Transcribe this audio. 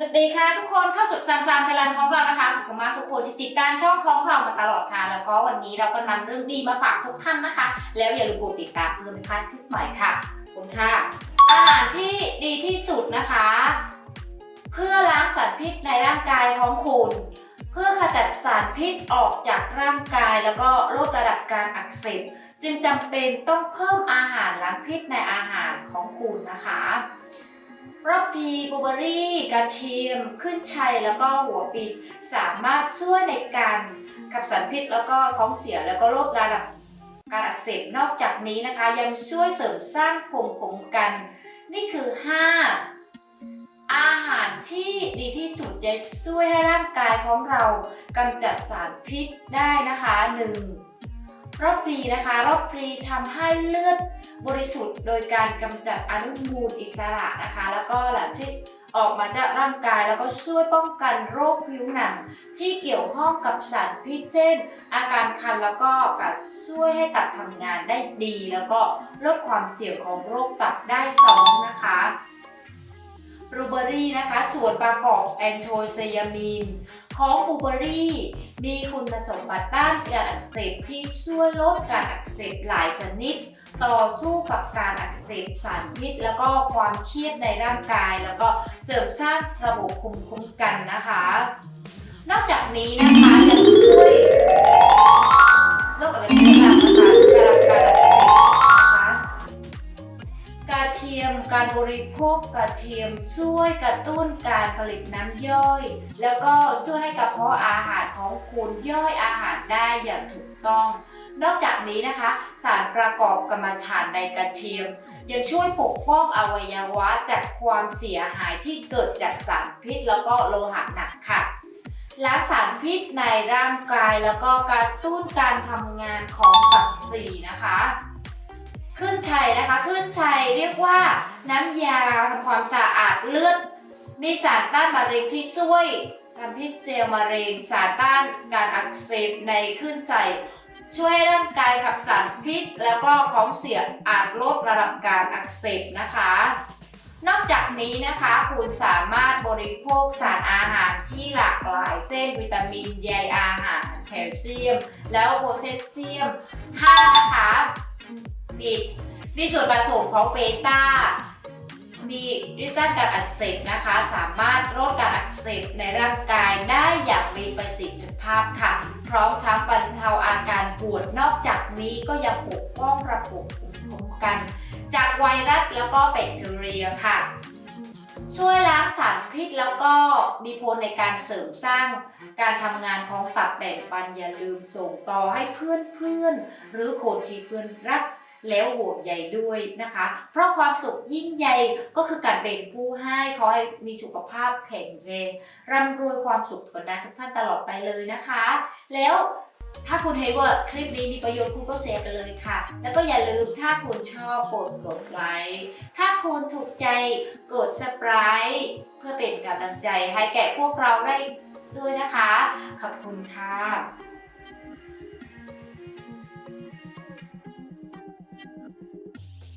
สวัสดีค่ะทุกคนเข้าสู่ซามซามไทยแลนด์ของเรานะคะขอบคุณมากทุกคนที่ติดตามช่องของเรามาตลอดค่ะ แล้วก็วันนี้เราก็นำเรื่องดีมาฝากทุกท่านนะคะ แล้วอย่าลืมกดติดตามเพื่อไม่พลาดคลิปใหม่ค่ะขอบคุณค่ะ อาหารที่ดีที่สุดนะคะ เพื่อล้างสารพิษในร่างกายของคุณ เพื่อขจัดสารพิษออกจากร่างกาย แล้วก็ลดระดับการอักเสบจึงจำเป็นต้องเพิ่มอาหารล้างพิษในอาหารของคุณนะคะ รอบพีบลูเบอรี่กระเทียม ขึ้นชัยแล้วก็หัวปีสามารถช่วยในการขับสารพิษแล้วก็ท้องเสียแล้วก็ลดระดับการอักเสบนอกจากนี้นะคะ ยังช่วยเสริมสร้างภูมิคุ้มกัน นี่คือ 5 อาหารที่ดีที่สุดจะช่วยให้ร่างกายของเรากำจัดสารพิษได้นะคะ 1. รอบพลีนะคะ รอบพลีทำให้เลือดบริสุทธิ์ โดยการกำจัดอนุมูลอิสระนะคะ แล้วก็หลังที่ออกมาจากร่างกายแล้วก็ช่วยป้องกันโรคผิวหนัง ที่เกี่ยวข้องกับสารพิษเช่น อาการคันแล้วก็การช่วยให้ตับทำงานได้ดี แล้วก็ลดความเสี่ยงของโรคตับได้สองนะคะบลูเบอรี่นะคะ ส่วนประกอบแอนโทไซยามีน ของบูเบอรี่มีคุณสมบัติต้านการอักเสบที่ช่วยลดการอักเสบหลายชนิด ต่อสู้กับการอักเสบสารพิษ แล้วก็ความเครียดในร่างกาย แล้วก็เสริมสร้างระบบภูมิคุ้มกันนะคะ นอกจากนี้นะคะยัง ระเทียม การบริโภคกระเทียมช่วยกระตุ้นการผลิตน้ำย่อย แล้วก็ช่วยให้กระเพาะอาหารของคุณย่อยอาหารได้อย่างถูกต้อง นอกจากนี้นะคะ สารประกอบกรรมฐานในกระเทียม ยังช่วยปกป้องอวัยวะจากความเสียหายที่เกิดจากสารพิษแล้วก็โลหะหนักค่ะล้างสารพิษในร่างกายแล้วก็กระตุ้นการทำงานของตับสีนะคะ นะคะ ขึ้นชัยเรียกว่าน้ำยาทำความสะอาดเลือด มีสารต้านมะเร็งที่ช่วยทำพิษเซลล์มะเร็งสารต้านการอักเสบในขึ้นใส่ช่วยให้ร่างกายขับสารพิษ แล้วก็ของเสียอาจลดระดับการอักเสบนะคะ นอกจากนี้นะคะคุณสามารถบริโภคสารอาหารที่หลากหลายเส้นวิตามินใยอาหารแคลเซียม แล้วโพแทสเซียม5นะคะอีก มีส่วนผสมของเบต้า มีฤทธิ์ต้านการอักเสบนะคะ สามารถลดการอักเสบในร่างกายได้อย่างมีประสิทธิภาพค่ะ พร้อมทั้งบรรเทาอาการปวด นอกจากนี้ก็ยังปกป้องระบบภูมิคุ้มกัน จากไวรัสแล้วก็แบคทีเรียค่ะ ช่วยล้างสารพิษแล้วก็มีผลในการเสริมสร้างการทำงานของตับแบ่งปันอย่าลืมส่งต่อให้เพื่อนเพื่อนๆหรือคนที่เพื่อนรัก แล้วห่วงใยด้วยนะคะ เพราะความสุขยิ่งใหญ่ก็คือการเป็นผู้ให้ขอให้มีสุขภาพแข็งแรงร่ำรวยความสุขกันะทุกท่านตลอดไปเลยนะคะ แล้วถ้าคุณเห็นว่าคลิปนี้มีประโยชน์คุณก็แชร์กันเลยค่ะ แล้วก็อย่าลืมถ้าคุณชอบกดกดไลค์ถ้าคุณถูกใจกด subscribe เพื่อเป็นกำลังใจให้แก่พวกเราได้ด้วยนะคะ ขอบคุณค่ะ